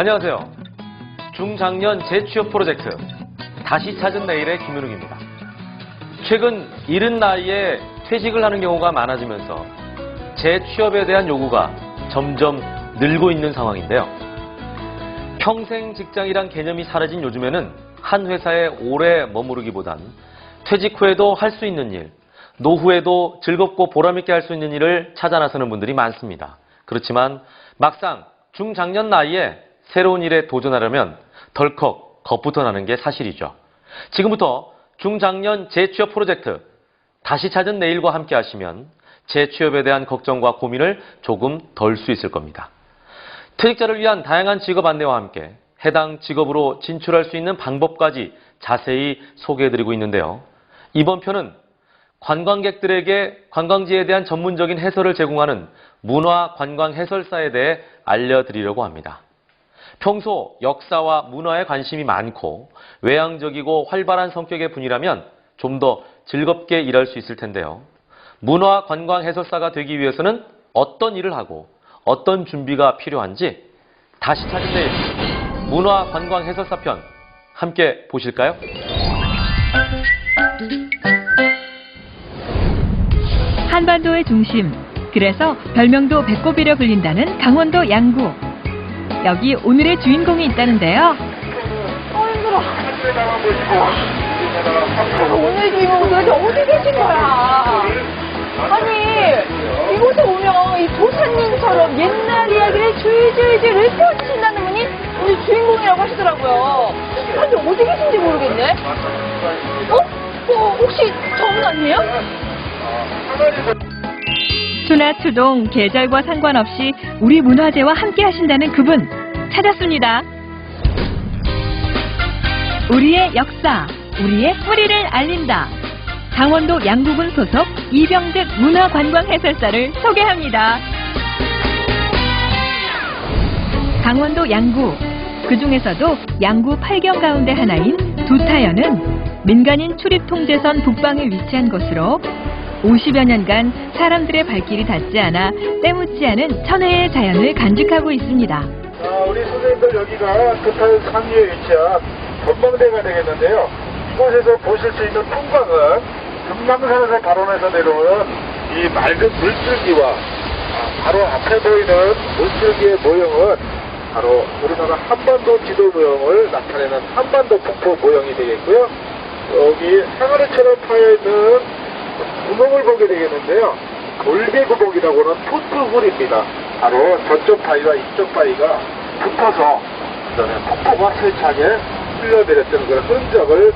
안녕하세요. 중장년 재취업 프로젝트 다시 찾은 내일의 김윤욱입니다. 최근 이른 나이에 퇴직을 하는 경우가 많아지면서 재취업에 대한 요구가 점점 늘고 있는 상황인데요. 평생 직장이란 개념이 사라진 요즘에는 한 회사에 오래 머무르기보단 퇴직 후에도 할 수 있는 일, 노후에도 즐겁고 보람있게 할 수 있는 일을 찾아 나서는 분들이 많습니다. 그렇지만 막상 중장년 나이에 새로운 일에 도전하려면 덜컥 겁부터 나는 게 사실이죠. 지금부터 중장년 재취업 프로젝트 다시 찾은 내일과 함께 하시면 재취업에 대한 걱정과 고민을 조금 덜 수 있을 겁니다. 퇴직자를 위한 다양한 직업 안내와 함께 해당 직업으로 진출할 수 있는 방법까지 자세히 소개해드리고 있는데요. 이번 편은 관광객들에게 관광지에 대한 전문적인 해설을 제공하는 문화 관광 해설사에 대해 알려드리려고 합니다. 평소 역사와 문화에 관심이 많고 외향적이고 활발한 성격의 분이라면 좀 더 즐겁게 일할 수 있을 텐데요. 문화 관광 해설사가 되기 위해서는 어떤 일을 하고 어떤 준비가 필요한지 다시 찾은 내일 문화 관광 해설사 편 함께 보실까요? 한반도의 중심, 그래서 별명도 배꼽이려 불린다는 강원도 양구. 여기 오늘의 주인공이 있다는데요. 어 힘들어. 오늘 주인공 도대체 어디 계신 거야? 아니 이곳에 오면 이 도사님처럼 옛날 이야기를 줄줄줄 읊어주신다는 분이 오늘 주인공이라고 하시더라고요. 아니 어디 계신지 모르겠네. 어? 어 혹시 저분 아니에요? 추나 추동 계절과 상관없이 우리 문화재와 함께 하신다는 그분 찾았습니다. 우리의 역사, 우리의 뿌리를 알린다. 강원도 양구군 소속 이병득 문화관광 해설사를 소개합니다. 강원도 양구, 그 중에서도 양구 8경 가운데 하나인 두타연은 민간인 출입 통제선 북방에 위치한 곳으로 50여 년간 사람들의 발길이 닿지 않아 때묻지 않은 천혜의 자연을 간직하고 있습니다. 아, 우리 선생님들 여기가 두타연 상류에 위치한 전망대가 되겠는데요. 이곳에서 보실 수 있는 풍광은 금강산에서 발원해서 내려오는 이 맑은 물줄기와 아, 바로 앞에 보이는 물줄기의 모형은 바로 우리나라 한반도 지도 모형을 나타내는 한반도 폭포 모형이 되겠고요. 여기 항아리처럼 파여있는 구멍을 보게 되겠는데요. 돌개구멍이라고는 토트홀입니다. 바로 저쪽 바위와 이쪽 바위가 붙어서 그다음에 폭포가 세차게 흘러내렸던 그런 흔적을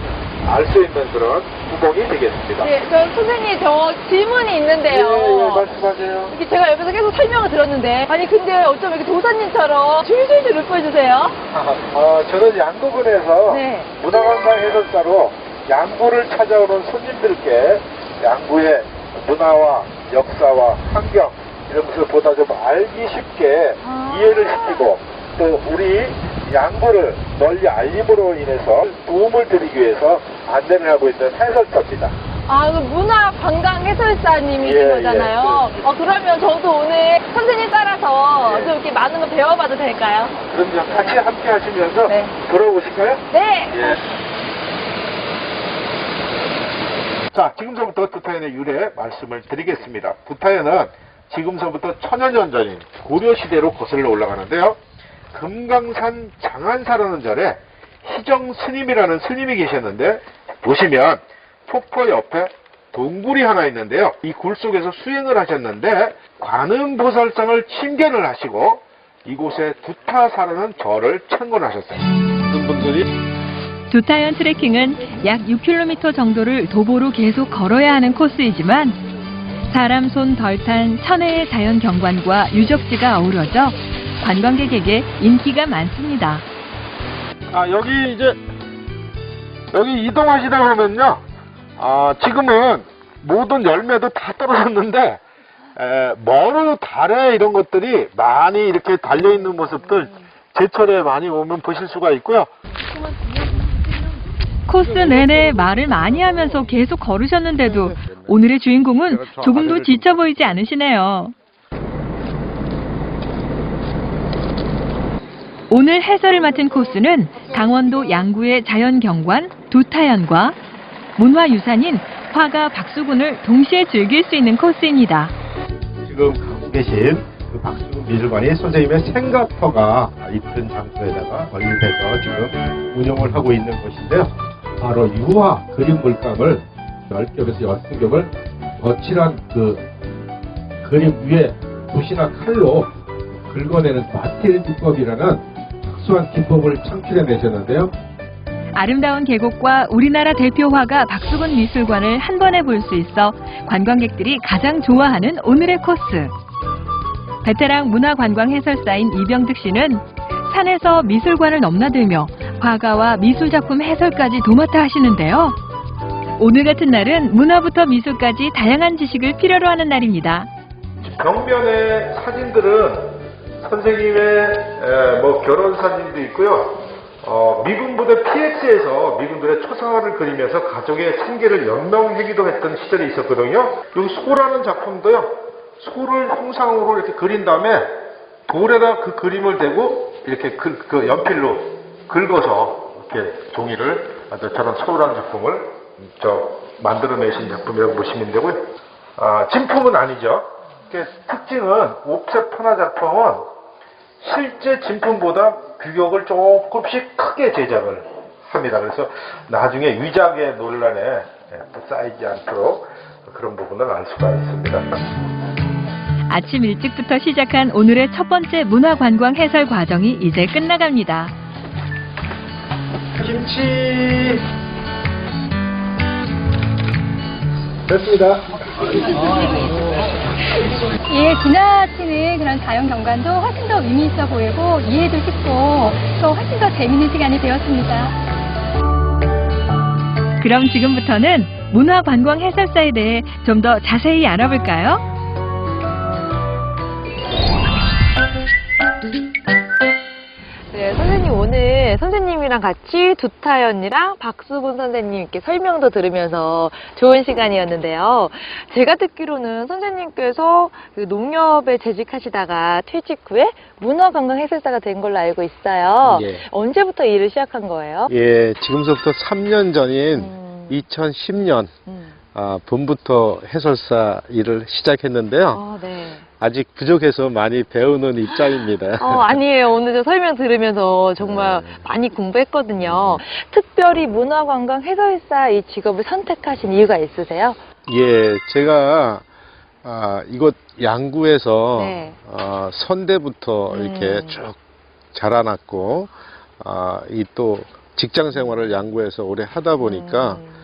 알 수 있는 그런 구멍이 되겠습니다. 네, 저 선생님 저 질문이 있는데요. 예, 예, 말씀하세요. 이게 제가 옆에서 계속 설명을 들었는데 아니 근데 어쩜 이렇게 도사님처럼 줄줄줄 읊어주세요? 어, 저는 양구군에서 네. 문화관광 해설사로 양구를 찾아오는 손님들께 양구의 문화와 역사와 환경 이런 것을 보다 좀 알기 쉽게 아. 이해를 시키고 또 우리 양구를 널리 알림으로 인해서 도움을 드리기 위해서 안내를 하고 있는 해설사입니다. 아, 그 문화 관광 해설사님이신 예, 거잖아요. 예, 어, 그러면 저도 오늘 선생님 따라서 예. 좀 이렇게 많은 거 배워봐도 될까요? 그럼 같이 함께 하시면서 네. 돌아오실까요? 네. 예. 자, 지금서부터 두타연의 유래 말씀을 드리겠습니다. 두타연은 지금서부터 천여 년 전인 고려시대로 거슬러 올라가는데요. 금강산 장안사라는 절에 희정 스님이라는 스님이 계셨는데 보시면 폭포 옆에 동굴이 하나 있는데요. 이 굴 속에서 수행을 하셨는데 관음보살상을 침견을 하시고 이곳에 두타사라는 절을 창건하셨어요. 분들이 두타연 트레킹은 약 6km 정도를 도보로 계속 걸어야 하는 코스이지만 사람 손 덜 탄 천혜의 자연 경관과 유적지가 어우러져 관광객에게 인기가 많습니다. 아, 여기 이제, 여기 이동하시다 보면요, 아, 지금은 모든 열매도 다 떨어졌는데, 에, 머루, 달에 이런 것들이 많이 이렇게 달려 있는 모습들 제철에 많이 오면 보실 수가 있고요. 코스 내내 말을 많이 하면서 계속 걸으셨는데도 오늘의 주인공은 조금도 지쳐 보이지 않으시네요. 오늘 해설을 맡은 코스는 강원도 양구의 자연경관 두타연과 문화유산인 화가 박수군을 동시에 즐길 수 있는 코스입니다. 지금 가고 계신 그 박수근 미술관이 선생님의 생각터가 있던 장소에다가 건립해서 지금 운영을 하고 있는 곳인데요. 바로 유화 그림 물감을 10겹에서 6겹을 거칠한 그 그림 위에 붓이나 칼로 긁어내는 마테리얼 기법이라는 특수한 기법을 창출해내셨는데요. 아름다운 계곡과 우리나라 대표 화가 박수근 미술관을 한 번에 볼 수 있어 관광객들이 가장 좋아하는 오늘의 코스. 베테랑 문화관광 해설사인 이병득 씨는 산에서 미술관을 넘나들며 화가와 미술작품 해설까지 도맡아 하시는데요. 오늘 같은 날은 문화부터 미술까지 다양한 지식을 필요로 하는 날입니다. 벽면의 사진들은 선생님의 에, 뭐 결혼 사진도 있고요. 어, 미군 부대 PX에서 미군들의 초상화를 그리면서 가족의 생계를 연명하기도 했던 시절이 있었거든요. 여기 소라는 작품도요. 소를 형상으로 이렇게 그린 다음에 돌에다 그 그림을 대고 이렇게 그, 그 연필로 긁어서 이렇게 종이를 저런 소라는 작품을 저 만들어내신 작품이라고 보시면 되고요. 아, 진품은 아니죠. 그 특징은 옵셋 판화 작품은 실제 진품보다 규격을 조금씩 크게 제작을 합니다. 그래서 나중에 위작의 논란에 예, 또 쌓이지 않도록 그런 부분을 알 수가 있습니다. 아침 일찍부터 시작한 오늘의 첫 번째 문화관광 해설 과정이 이제 끝나갑니다. 김치 됐습니다. 예, 지나치는 그런 자연 경관도 훨씬 더 의미 있어 보이고 이해도 쉽고 또 훨씬 더 재밌는 시간이 되었습니다. 그럼 지금부터는 문화관광 해설사에 대해 좀 더 자세히 알아볼까요? 선생님이랑 같이 두타 연이랑 박수근 선생님께 설명도 들으면서 좋은 시간이었는데요. 제가 듣기로는 선생님께서 그 농협에 재직하시다가 퇴직 후에 문화관광 해설사가 된 걸로 알고 있어요. 예. 언제부터 일을 시작한 거예요? 예, 지금서부터 3년 전인 음, 2010년 음. 아, 봄부터 해설사 일을 시작했는데요. 아, 네. 아직 부족해서 많이 배우는 입장입니다. 어, 아니에요. 오늘 저 설명 들으면서 정말 네. 많이 공부했거든요. 특별히 문화관광 해설사 이 직업을 선택하신 이유가 있으세요? 예, 제가 아, 이곳 양구에서 네. 아, 선대부터 이렇게 음. 쭉 자라났고 아, 이 또 직장 생활을 양구에서 오래 하다 보니까 음,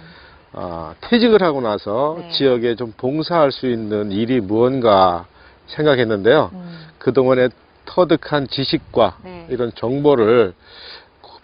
아, 퇴직을 하고 나서 네. 지역에 좀 봉사할 수 있는 일이 무언가 생각했는데요. 음, 그동안에 터득한 지식과 네. 이런 정보를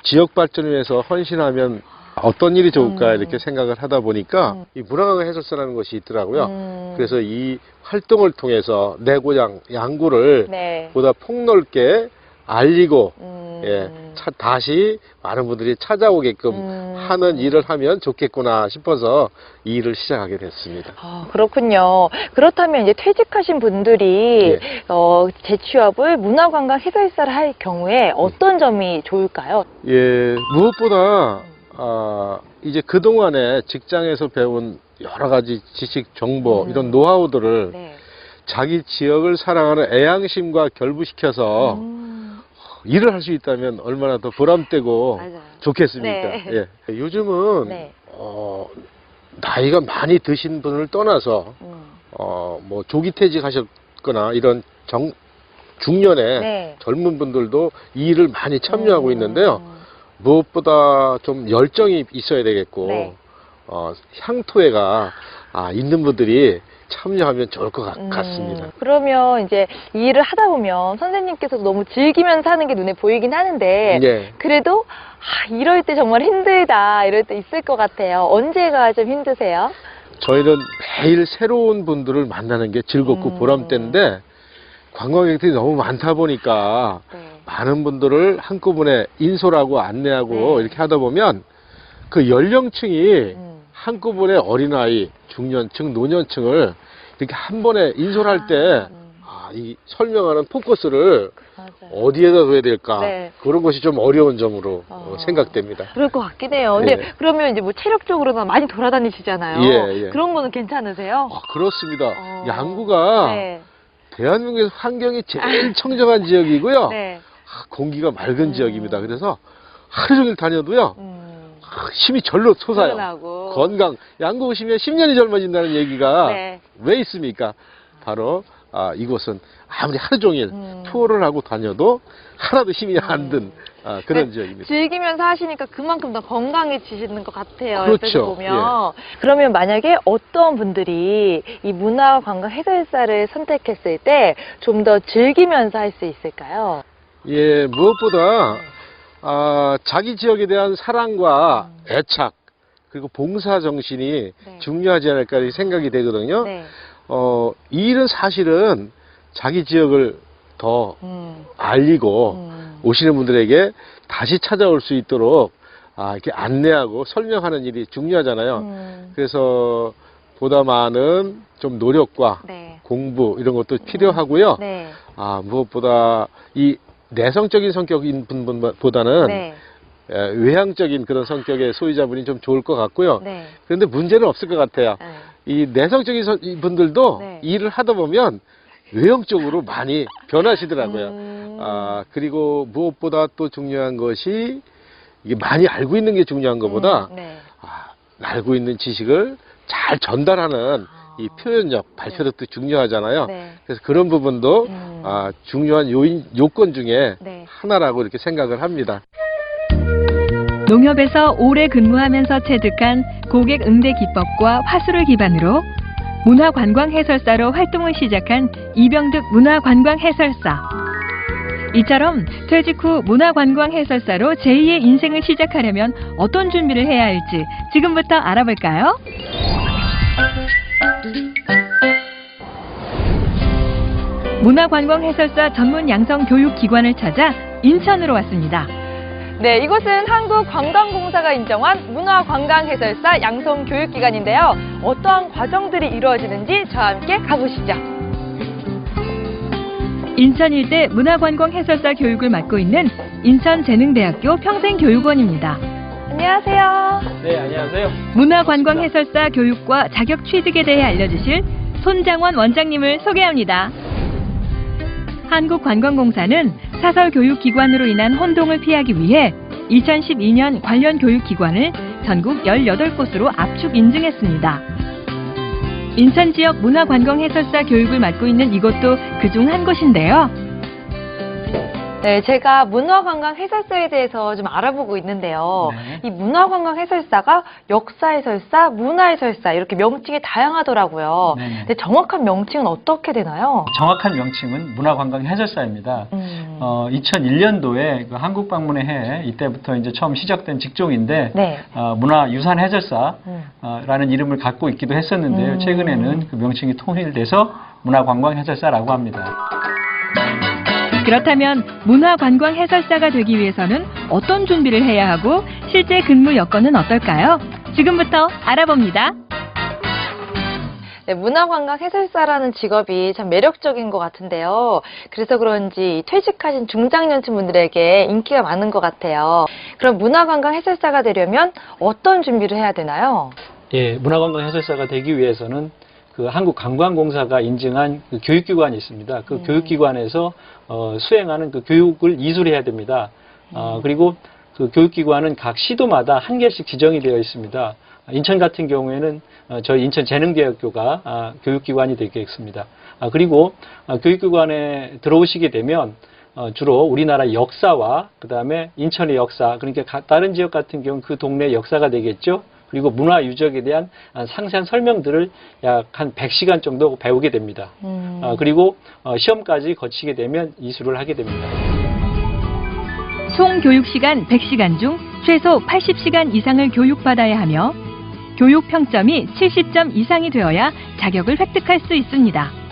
지역 발전을 위해서 헌신하면 어떤 일이 좋을까 음. 이렇게 생각을 하다 보니까 음. 이 문화관광 해설사라는 것이 있더라고요. 음, 그래서 이 활동을 통해서 내 고향 양구를 네. 보다 폭넓게 알리고 음, 예, 차- 다시 많은 분들이 찾아오게끔 음. 하는 일을 하면 좋겠구나 싶어서 이 일을 시작하게 됐습니다. 아, 그렇군요. 그렇다면 이제 퇴직하신 분들이 예. 어, 재취업을 문화관광 해설사를 할 경우에 어떤 점이 좋을까요? 예, 무엇보다 아, 이제 그동안에 직장에서 배운 여러 가지 지식, 정보, 음. 이런 노하우들을 네. 자기 지역을 사랑하는 애양심과 결부시켜서 음, 일을 할 수 있다면 얼마나 더 보람되고 맞아요. 좋겠습니까? 네. 예. 요즘은 네. 어, 나이가 많이 드신 분을 떠나서 음, 어, 뭐 조기 퇴직하셨거나 이런 정, 중년에 네. 젊은 분들도 이 일을 많이 참여하고 음, 있는데요. 무엇보다 좀 열정이 있어야 되겠고 네. 어, 향토회가 아, 있는 분들이 참여하면 좋을 것 같, 음, 같습니다. 그러면 이제 이 일을 하다 보면 선생님께서 너무 즐기면서 하는 게 눈에 보이긴 하는데 예. 그래도 아, 이럴 때 정말 힘들다 이럴 때 있을 것 같아요. 언제가 좀 힘드세요? 저희는 매일 새로운 분들을 만나는 게 즐겁고 음. 보람되는데 관광객들이 너무 많다 보니까 네. 많은 분들을 한꺼번에 인솔하고 안내하고 네. 이렇게 하다 보면 그 연령층이 음. 한꺼번에 어린아이, 중년층, 노년층을 이렇게 한 번에 인솔할 때 음. 아, 아, 이 설명하는 포커스를 맞아요. 어디에다 둬야 될까? 네. 그런 것이 좀 어려운 점으로 어. 어, 생각됩니다. 그럴 것 같긴 해요. 근데 네. 그러면 이제 뭐 체력적으로나 많이 돌아다니시잖아요. 예, 예. 그런 거는 괜찮으세요? 아, 그렇습니다. 어. 양구가 네. 대한민국에서 환경이 제일 청정한 지역이고요. 네. 아, 공기가 맑은 음. 지역입니다. 그래서 하루 종일 다녀도요. 음. 아, 힘이 절로 솟아요. 훈훈하고. 건강. 양구 오시면 10년이 젊어진다는 얘기가 네. 왜 있습니까? 바로 아, 이곳은 아무리 하루 종일 음. 투어를 하고 다녀도 하나도 힘이 안든 아, 그런 네, 지역입니다. 즐기면서 하시니까 그만큼 더 건강해지시는 것 같아요. 그렇죠. 보면. 그러면 만약에 어떤 분들이 이 문화 관광 해설사를 선택했을 때 좀 더 즐기면서 할 수 있을까요? 예, 무엇보다 아, 자기 지역에 대한 사랑과 애착 그리고 봉사 정신이 네. 중요하지 않을까 생각이 되거든요. 네. 어, 이 일은 사실은 자기 지역을 더 음. 알리고 음. 오시는 분들에게 다시 찾아올 수 있도록 아, 이렇게 안내하고 설명하는 일이 중요하잖아요. 음. 그래서 보다 많은 좀 노력과 네. 공부 이런 것도 필요하고요. 네. 아, 무엇보다 이 내성적인 성격인 분보다는 네. 에, 외향적인 그런 성격의 소유자분이 좀 좋을 것 같고요. 네. 그런데 문제는 없을 것 같아요. 네. 이 내성적인 분들도 네. 일을 하다 보면 외형 적으로 많이 변하시더라고요. 음. 아, 그리고 무엇보다 또 중요한 것이 이게 많이 알고 있는 게 중요한 것보다 음, 네. 아, 알고 있는 지식을 잘 전달하는 이 표현력, 발표력도 중요하잖아요. 아. 네. 그래서 그런 부분도 음. 아, 중요한 요인, 요건 중에 네. 하나라고 이렇게 생각을 합니다. 농협에서 오래 근무하면서 체득한 고객 응대 기법과 화수를 기반으로 문화관광 해설사로 활동을 시작한 이병득 문화관광 해설사. 이처럼 퇴직 후 문화관광 해설사로 제2의 인생을 시작하려면 어떤 준비를 해야 할지 지금부터 알아볼까요? 문화관광해설사 전문 양성 교육기관을 찾아 인천으로 왔습니다. 네, 이곳은 한국관광공사가 인정한 문화관광해설사 양성 교육기관인데요. 어떠한 과정들이 이루어지는지 저와 함께 가보시죠. 인천 일대 문화관광 해설사 교육을 맡고 있는 인천재능대학교 평생교육원입니다. 안녕하세요. 네, 안녕하세요. 문화관광 해설사 교육과 자격 취득에 대해 알려주실 손장원 원장님을 소개합니다. 한국관광공사는 사설 교육기관으로 인한 혼동을 피하기 위해 2012년 관련 교육기관을 전국 18곳으로 압축 인증했습니다. 인천 지역 문화관광 해설사 교육을 맡고 있는 이곳도 그중 한 곳인데요. 네, 제가 문화관광 해설사에 대해서 좀 알아보고 있는데요. 네. 이 문화관광 해설사가 역사 해설사, 문화 해설사 이렇게 명칭이 다양하더라고요. 네네. 근데 정확한 명칭은 어떻게 되나요? 정확한 명칭은 문화관광 해설사입니다. 음. 어, 2001년도에 그 한국 방문의 해 이때부터 이제 처음 시작된 직종인데 네. 어, 문화 유산 해설사라는 음. 이름을 갖고 있기도 했었는데요. 음. 최근에는 그 명칭이 통일돼서 문화관광 해설사라고 합니다. 그렇다면 문화관광 해설사가 되기 위해서는 어떤 준비를 해야 하고 실제 근무 여건은 어떨까요? 지금부터 알아봅니다. 네, 문화관광 해설사라는 직업이 참 매력적인 것 같은데요. 그래서 그런지 퇴직하신 중장년층 분들에게 인기가 많은 것 같아요. 그럼 문화관광 해설사가 되려면 어떤 준비를 해야 되나요? 예, 문화관광 해설사가 되기 위해서는 그 한국관광공사가 인증한 그 교육기관이 있습니다. 그 음. 교육기관에서 어, 수행하는 그 교육을 이수해야 됩니다. 어, 그리고 그 교육기관은 각 시도마다 한 개씩 지정이 되어 있습니다. 인천 같은 경우에는 어, 저희 인천재능대학교가 아, 교육기관이 되겠습니다. 아, 그리고 아, 교육기관에 들어오시게 되면 어, 주로 우리나라 역사와 그 다음에 인천의 역사, 그러니까 가- 다른 지역 같은 경우는 그 동네 역사가 되겠죠. 그리고 문화 유적에 대한 아, 상세한 설명들을 약 한 100시간 정도 배우게 됩니다. 음. 아, 그리고 어, 시험까지 거치게 되면 이수를 하게 됩니다. 총 교육 시간 100시간 중 최소 80시간 이상을 교육받아야 하며 교육 평점이 70점 이상이 되어야 자격을 획득할 수 있습니다.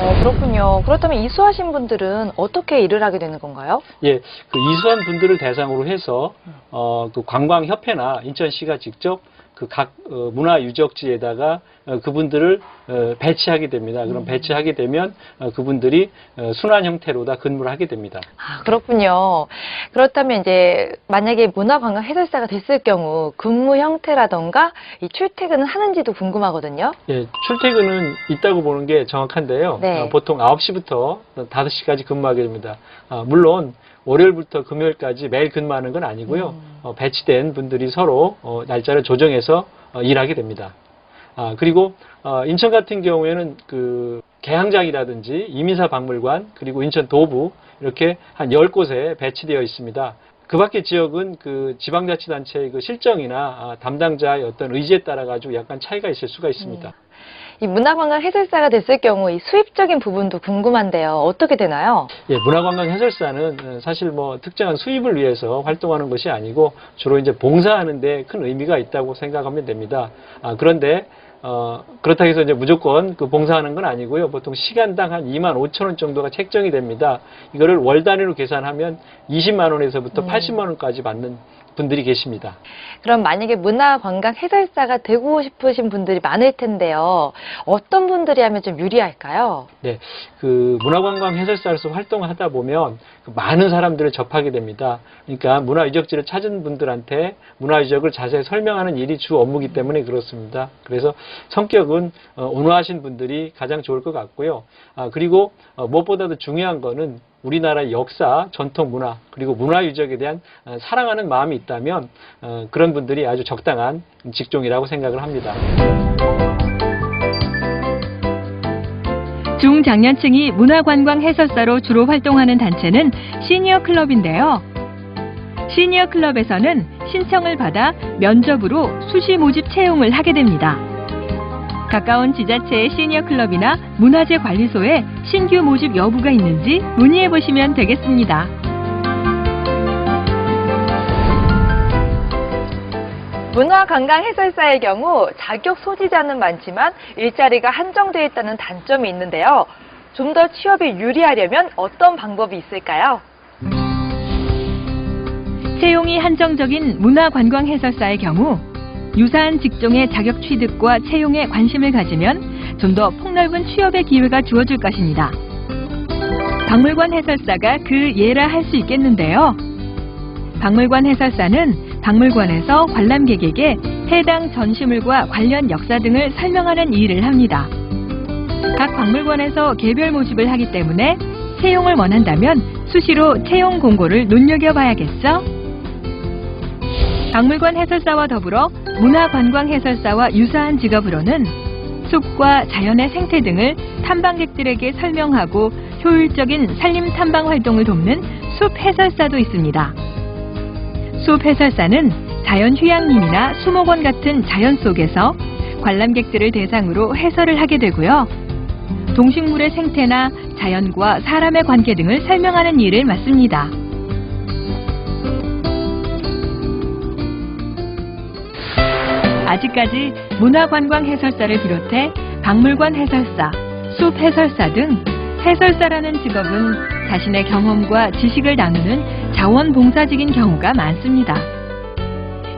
어, 그렇군요. 그렇다면 이수하신 분들은 어떻게 일을 하게 되는 건가요? 예, 그 이수한 분들을 대상으로 해서 어, 그 관광협회나 인천시가 직접 그각 문화 유적지에다가 어, 그분들을 어, 배치하게 됩니다. 그럼 배치하게 되면 어, 그분들이 어, 순환 형태로 다 근무를 하게 됩니다. 아, 그렇군요. 그렇다면 이제 만약에 문화관광 해설사가 됐을 경우 근무 형태라던가 이 출퇴근은 하는지도 궁금하거든요. 예, 출퇴근은 있다고 보는 게 정확한데요. 네. 어, 보통 9시부터 5시까지 근무하게 됩니다. 아, 물론 월요일부터 금요일까지 매일 근무하는 건 아니고요. 어, 배치된 분들이 서로 어, 날짜를 조정해서 어, 일하게 됩니다. 아, 그리고 어, 인천 같은 경우에는 그 개항장이라든지 이민사 박물관 그리고 인천 도부 이렇게 한 10곳에 배치되어 있습니다. 그 밖의 지역은 그 지방자치단체의 그 실정이나 아, 담당자의 어떤 의지에 따라 가지고 약간 차이가 있을 수가 있습니다. 이 문화관광 해설사가 됐을 경우 이 수입적인 부분도 궁금한데요. 어떻게 되나요? 예, 문화관광 해설사는 어, 사실 뭐 특정한 수입을 위해서 활동하는 것이 아니고 주로 이제 봉사하는 데 큰 의미가 있다고 생각하면 됩니다. 아, 그런데 어, 그렇다고 해서 이제 무조건 그 봉사하는 건 아니고요. 보통 시간당 한 2만 5천 원 정도가 책정이 됩니다. 이거를 월 단위로 계산하면 20만 원에서부터 80만 원까지 받는 분들이 계십니다. 그럼 만약에 문화관광 해설사가 되고 싶으신 분들이 많을 텐데요. 어떤 분들이 하면 좀 유리할까요? 네, 그 문화관광 해설사로서 활동을 하다 보면 그 많은 사람들을 접하게 됩니다. 그러니까 문화유적지를 찾은 분들한테 문화유적을 자세히 설명하는 일이 주 업무기 때문에 그렇습니다. 그래서 성격은 어, 온화하신 분들이 가장 좋을 것 같고요. 아, 그리고 어, 무엇보다도 중요한 거는 우리나라의 역사, 전통 문화, 그리고 문화 유적에 대한 어, 사랑하는 마음이 있다면 어, 그런 분들이 아주 적당한 직종이라고 생각을 합니다. 중장년층이 문화관광 해설사로 주로 활동하는 단체는 시니어 클럽인데요. 시니어 클럽에서는 신청을 받아 면접으로 수시 모집 채용을 하게 됩니다. 가까운 지자체의 시니어 클럽이나 문화재 관리소에 신규 모집 여부가 있는지 문의해 보시면 되겠습니다. 문화관광 해설사의 경우 자격 소지자는 많지만 일자리가 한정되어 있다는 단점이 있는데요. 좀 더 취업에 유리하려면 어떤 방법이 있을까요? 채용이 한정적인 문화관광 해설사의 경우 유사한 직종의 자격 취득과 채용에 관심을 가지면 좀 더 폭넓은 취업의 기회가 주어질 것입니다. 박물관 해설사가 그 예라 할 수 있겠는데요. 박물관 해설사는 박물관에서 관람객에게 해당 전시물과 관련 역사 등을 설명하는 일을 합니다. 각 박물관에서 개별 모집을 하기 때문에 채용을 원한다면 수시로 채용 공고를 눈여겨봐야겠죠? 박물관 해설사와 더불어 문화관광 해설사와 유사한 직업으로는 숲과 자연의 생태 등을 탐방객들에게 설명하고 효율적인 산림 탐방 활동을 돕는 숲 해설사도 있습니다. 숲 해설사는 자연 휴양림이나 수목원 같은 자연 속에서 관람객들을 대상으로 해설을 하게 되고요. 동식물의 생태나 자연과 사람의 관계 등을 설명하는 일을 맡습니다. 아직까지 문화관광 해설사를 비롯해 박물관 해설사, 숲 해설사 등 해설사라는 직업은 자신의 경험과 지식을 나누는 자원봉사직인 경우가 많습니다.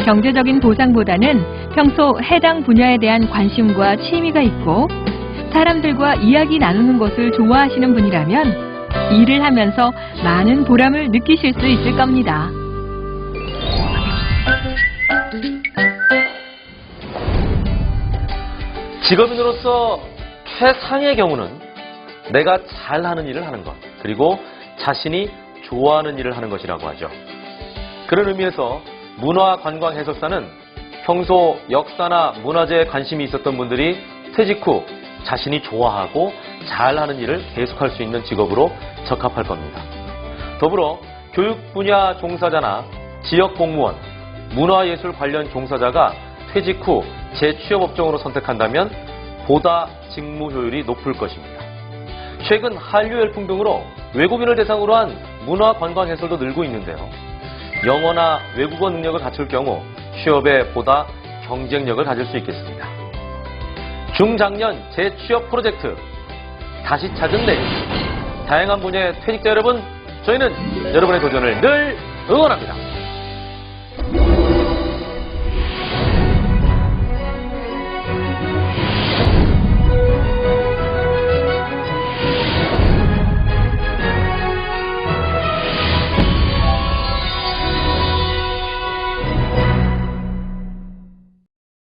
경제적인 보상보다는 평소 해당 분야에 대한 관심과 취미가 있고 사람들과 이야기 나누는 것을 좋아하시는 분이라면 일을 하면서 많은 보람을 느끼실 수 있을 겁니다. 직업인으로서 최상의 경우는 내가 잘하는 일을 하는 것, 그리고 자신이 좋아하는 일을 하는 것이라고 하죠. 그런 의미에서 문화 관광 해설사는 평소 역사나 문화재에 관심이 있었던 분들이 퇴직 후 자신이 좋아하고 잘하는 일을 계속할 수 있는 직업으로 적합할 겁니다. 더불어 교육 분야 종사자나 지역 공무원, 문화예술 관련 종사자가 퇴직 후 재취업 업종으로 선택한다면 보다 직무 효율이 높을 것입니다. 최근 한류 열풍 등으로 외국인을 대상으로 한 문화 관광 해설도 늘고 있는데요. 영어나 외국어 능력을 갖출 경우 취업에 보다 경쟁력을 가질 수 있겠습니다. 중장년 재취업 프로젝트 다시 찾은 내일 다양한 분야의 퇴직자 여러분 저희는 여러분의 도전을 늘 응원합니다.